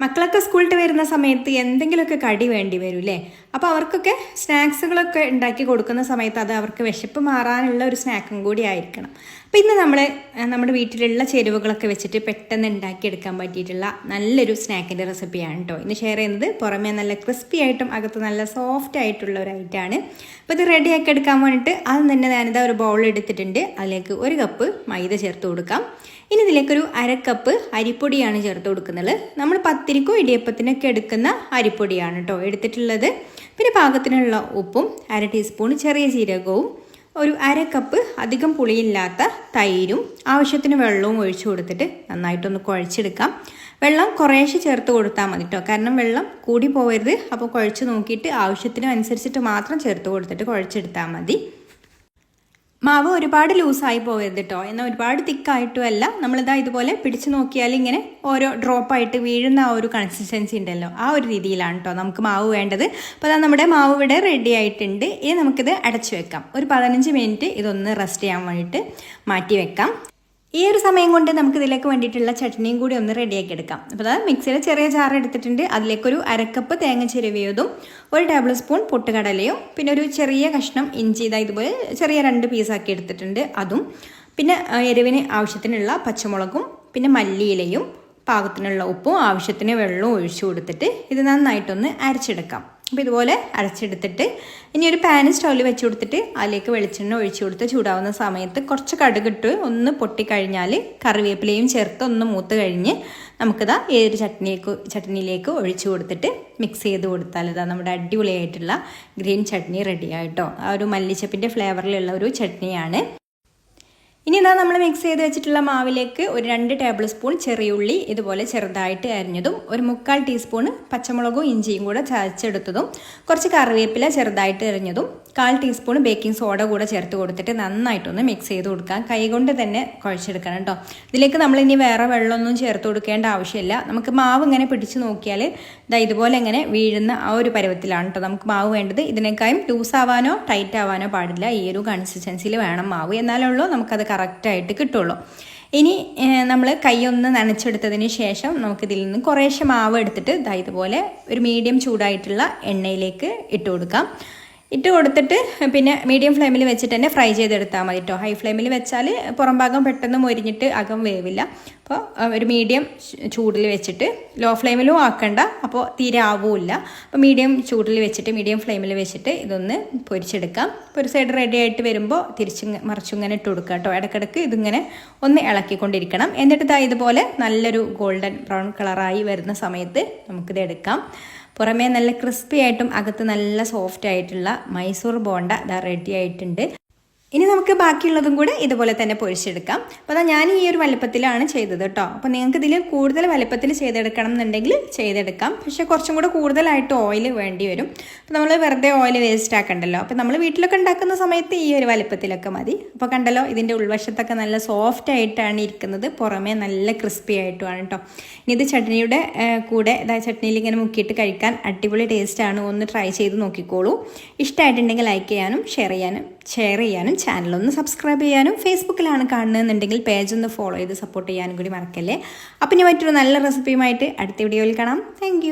മക്കളൊക്കെ സ്കൂളിട്ട് വരുന്ന സമയത്ത് എന്തെങ്കിലുമൊക്കെ കടി വേണ്ടി വരും അല്ലേ അപ്പോൾ അവർക്കൊക്കെ സ്നാക്സുകളൊക്കെ ഉണ്ടാക്കി കൊടുക്കുന്ന സമയത്ത് അത് അവർക്ക് വിശപ്പ് മാറാനുള്ള ഒരു സ്നാക്കും കൂടി ആയിരിക്കണം. അപ്പോൾ ഇന്ന് നമ്മൾ നമ്മുടെ വീട്ടിലുള്ള ചേരുവകളൊക്കെ വെച്ചിട്ട് പെട്ടെന്ന് ഉണ്ടാക്കിയെടുക്കാൻ പറ്റിയിട്ടുള്ള നല്ലൊരു സ്നാക്കിന്റെ റെസിപ്പിയാണ് കേട്ടോ ഇന്ന് ഷെയർ ചെയ്യുന്നത് പുറമേ നല്ല ക്രിസ്പി ആയിട്ടും അകത്ത് നല്ല സോഫ്റ്റ് ആയിട്ടുള്ള ഒരു ഐറ്റമാണ് അപ്പോൾ ഇത് റെഡിയാക്കി എടുക്കാൻ വേണ്ടിയിട്ട് അത് തന്നെ ഞാനിതാ ഒരു ബൗൾ എടുത്തിട്ടുണ്ട്. അതിലേക്ക് ഒരു കപ്പ് മൈദ ചേർത്ത് കൊടുക്കാം. ഇനി ഇതിലേക്കൊരു അരക്കപ്പ് അരിപ്പൊടിയാണ് ചേർത്ത് കൊടുക്കുന്നത്. നമ്മൾ പത്തിരിക്കോ ഇടിയപ്പത്തിനൊക്കെ എടുക്കുന്ന അരിപ്പൊടിയാണ് കേട്ടോ എടുത്തിട്ടുള്ളത്. പിന്നെ പാകത്തിനുള്ള ഉപ്പും അര ടീസ്പൂൺ ചെറിയ ജീരകവും ഒരു അര കപ്പ് അധികം പുളിയില്ലാത്ത തൈരും ആവശ്യത്തിന് വെള്ളവും ഒഴിച്ചു കൊടുത്തിട്ട് നന്നായിട്ടൊന്ന് കുഴച്ചെടുക്കാം. വെള്ളം കുറേശ്ശെ ചേർത്ത് കൊടുത്താൽ മതി കേട്ടോ കാരണം വെള്ളം കൂടി പോകരുത് അപ്പോൾ കുഴച്ച് നോക്കിയിട്ട് ആവശ്യത്തിന് അനുസരിച്ചിട്ട് മാത്രം ചേർത്ത് കൊടുത്തിട്ട് കുഴച്ചെടുത്താൽ മതി. മാവ് ഒരുപാട് ലൂസായി പോകരുത് കേട്ടോ എന്നാൽ ഒരുപാട് തിക്കായിട്ടും അല്ല. നമ്മളിതാ ഇതുപോലെ പിടിച്ചു നോക്കിയാൽ ഇങ്ങനെ ഓരോ ഡ്രോപ്പായിട്ട് വീഴുന്ന ആ ഒരു കൺസിസ്റ്റൻസി ഉണ്ടല്ലോ. ആ ഒരു രീതിയിലാണ് കേട്ടോ നമുക്ക് മാവ് വേണ്ടത്. അപ്പോൾ അതാ നമ്മുടെ മാവ് ഇവിടെ റെഡി ആയിട്ടുണ്ട്. ഇനി നമുക്കിത് അടച്ചു വെക്കാം. ഒരു പതിനഞ്ച് മിനിറ്റ് ഇതൊന്ന് റെസ്റ്റ് ചെയ്യാൻ വേണ്ടിയിട്ട് മാറ്റി വെക്കാം. ഈ ഒരു സമയം കൊണ്ട് നമുക്ക് ഇതിലേക്ക് വേണ്ടിയിട്ടുള്ള ചട്നിയും കൂടി ഒന്ന് റെഡിയാക്കി എടുക്കാം അപ്പോൾ അതായത് മിക്സിയിൽ ചെറിയ ചാറ് എടുത്തിട്ടുണ്ട്. അതിലേക്കൊരു അരക്കപ്പ് തേങ്ങ ചിരവിയതും ഒരു ടേബിൾ സ്പൂൺ പൊട്ടുകടലയും പിന്നെ ഒരു ചെറിയ കഷ്ണം ഇഞ്ചി ഇതാ ഇതുപോലെ ചെറിയ രണ്ട് പീസാക്കി എടുത്തിട്ടുണ്ട് അതും. പിന്നെ എരിവിന് ആവശ്യത്തിനുള്ള പച്ചമുളകും പിന്നെ മല്ലിയിലയും പാകത്തിനുള്ള ഉപ്പും ആവശ്യത്തിന് വെള്ളവും ഒഴിച്ചു കൊടുത്തിട്ട് ഇത് നന്നായിട്ടൊന്ന് അരച്ചെടുക്കാം. അപ്പോൾ ഇതുപോലെ അരച്ചെടുത്തിട്ട് ഇനി ഒരു പാന് സ്റ്റൗവിൽ വെച്ച് കൊടുത്തിട്ട് അതിലേക്ക് വെളിച്ചെണ്ണ ഒഴിച്ചു കൊടുത്ത് ചൂടാവുന്ന സമയത്ത് കുറച്ച് കടുകിട്ട് ഒന്ന് പൊട്ടിക്കഴിഞ്ഞാൽ കറിവേപ്പിലയും ചേർത്ത് ഒന്ന് മൂത്ത് കഴിഞ്ഞ് നമുക്കിതാ ഏതൊരു ചട്നിയിലേക്ക് ചട്നിയിലേക്ക് ഒഴിച്ചു കൊടുത്തിട്ട് മിക്സ് ചെയ്ത് കൊടുത്താൽ ഇതാ നമ്മുടെ അടിപൊളിയായിട്ടുള്ള ഗ്രീൻ ചട്നി റെഡിയായിട്ടോ ആ ഒരു മല്ലിച്ചപ്പിന്റെ ഫ്ലേവറിലുള്ള ഒരു ചട്നിയാണ്. ഇനി ഇതാ നമ്മൾ മിക്സ് ചെയ്ത് വെച്ചിട്ടുള്ള മാവിലേക്ക് ഒരു രണ്ട് ടേബിൾ സ്പൂൺ ചെറിയുള്ളി ഇതുപോലെ ചെറുതായിട്ട് അരിഞ്ഞതും ഒരു മുക്കാൽ ടീസ്പൂൺ പച്ചമുളകും ഇഞ്ചിയും കൂടെ ചതച്ചെടുത്തതും കുറച്ച് കറിവേപ്പില ചെറുതായിട്ട് അരിഞ്ഞതും കാൽ ടീസ്പൂൺ ബേക്കിംഗ് സോഡ കൂടെ ചേർത്ത് കൊടുത്തിട്ട് നന്നായിട്ടൊന്ന് മിക്സ് ചെയ്ത് കൊടുക്കാം. കൈകൊണ്ട് തന്നെ കുഴച്ചെടുക്കണം കേട്ടോ ഇതിലേക്ക് നമ്മൾ ഇനി വേറെ വെള്ളമൊന്നും ചേർത്ത് കൊടുക്കേണ്ട ആവശ്യമില്ല. നമുക്ക് മാവ് ഇങ്ങനെ പിടിച്ച് നോക്കിയാൽ ഇതാ ഇതുപോലെ ഇങ്ങനെ വീഴുന്ന ആ ഒരു പരുവത്തിലാണ് കേട്ടോ നമുക്ക് മാവ് വേണ്ടത്. ഇതിനേക്കാളും ലൂസ് ആവാനോ ടൈറ്റ് ആവാനോ പാടില്ല. ഈ ഒരു കൺസിസ്റ്റൻസിയിൽ വേണം മാവ്. എന്നാലുള്ളൂ നമുക്കത് കറക്റ്റായിട്ട് കിട്ടുള്ളൂ. ഇനി നമ്മൾ കൈയൊന്ന് നനച്ചെടുത്തതിന് ശേഷം നമുക്കിതിൽ നിന്ന് കുറേശ്ശെ മാവ് എടുത്തിട്ട് ഇതാ ഇതുപോലെ ഒരു മീഡിയം ചൂടായിട്ടുള്ള എണ്ണയിലേക്ക് ഇട്ട് കൊടുക്കാം. ഇട്ട് കൊടുത്തിട്ട് പിന്നെ മീഡിയം ഫ്ലെയിമിൽ വെച്ചിട്ട് തന്നെ ഫ്രൈ ചെയ്തെടുത്താൽ മതി കേട്ടോ ഹൈ ഫ്ലെയിമിൽ വെച്ചാൽ പുറം ഭാഗം പെട്ടെന്ന് മൊരിഞ്ഞിട്ട് അകം വേവില്ല. അപ്പോൾ ഒരു മീഡിയം ചൂടിൽ വെച്ചിട്ട് ലോ ഫ്ലെയിമിലും ആക്കണ്ട. അപ്പോൾ തീരെ ആവുമില്ല അപ്പോൾ മീഡിയം ചൂടിൽ വെച്ചിട്ട് മീഡിയം ഫ്ലെയിമിൽ വെച്ചിട്ട് ഇതൊന്ന് പൊരിച്ചെടുക്കാം. ഒരു സൈഡ് റെഡി ആയിട്ട് വരുമ്പോൾ തിരിച്ച് മറിച്ചിങ്ങനെ ഇട്ട് കൊടുക്കുക കേട്ടോ ഇടയ്ക്കിടയ്ക്ക് ഇതിങ്ങനെ ഒന്ന് ഇളക്കിക്കൊണ്ടിരിക്കണം. എന്നിട്ട് ഇതാ ഇതുപോലെ നല്ലൊരു ഗോൾഡൻ ബ്രൗൺ കളറായി വരുന്ന സമയത്ത് നമുക്കിത് എടുക്കാം. പുറമേ നല്ല ക്രിസ്പി ആയിട്ടും അകത്ത് നല്ല സോഫ്റ്റ് ആയിട്ടുള്ള മൈസൂർ ബോണ്ട ഇതാ റെഡി ആയിട്ടുണ്ട്. ഇനി നമുക്ക് ബാക്കിയുള്ളതും കൂടെ ഇതുപോലെ തന്നെ പൊരിച്ചെടുക്കാം അപ്പോൾ അതാ ഞാൻ ഈ ഒരു വലുപ്പത്തിലാണ് ചെയ്തത് കേട്ടോ. അപ്പോൾ നിങ്ങൾക്ക് ഇതിൽ കൂടുതൽ വലുപ്പത്തിൽ ചെയ്തെടുക്കണം എന്നുണ്ടെങ്കിൽ ചെയ്തെടുക്കാം. പക്ഷേ കുറച്ചും കൂടെ കൂടുതലായിട്ട് ഓയിൽ വേണ്ടി വരും. അപ്പോൾ നമ്മൾ വെറുതെ ഓയിൽ വേസ്റ്റ് ആക്കണ്ടല്ലോ. അപ്പോൾ നമ്മൾ വീട്ടിലൊക്കെ ഉണ്ടാക്കുന്ന സമയത്ത് ഈ ഒരു വലുപ്പത്തിലൊക്കെ മതി. അപ്പോൾ കണ്ടല്ലോ ഇതിന്റെ ഉൾവശത്തൊക്കെ നല്ല സോഫ്റ്റ് ആയിട്ടാണ് ഇരിക്കുന്നത്. പുറമേ നല്ല ക്രിസ്പി ആയിട്ടുമാണ് കേട്ടോ. ഇനി ഇത് ചട്നിയുടെ കൂടെ ഇതാ ചട്നിയിൽ ഇങ്ങനെ മുക്കിയിട്ട് കഴിക്കാൻ അടിപൊളി ടേസ്റ്റാണ് ഒന്ന് ട്രൈ ചെയ്ത് നോക്കിക്കോളൂ. ഇഷ്ടമായിട്ടുണ്ടെങ്കിൽ ലൈക്ക് ചെയ്യാനും ഷെയർ ചെയ്യാനും ഷെയർ ചെയ്യാനും ചാനലൊന്ന് സബ്സ്ക്രൈബ് ചെയ്യാനും ഫേസ്ബുക്കിലാണ് കാണുന്നതെന്നുണ്ടെങ്കിൽ പേജ് ഒന്ന് ഫോളോ ചെയ്ത് സപ്പോർട്ട് ചെയ്യാനും കൂടി മറക്കല്ലേ? അപ്പം ഇനി മറ്റൊരു നല്ല റെസിപ്പിയുമായിട്ട് അടുത്ത വീഡിയോയിൽ കാണാം. താങ്ക്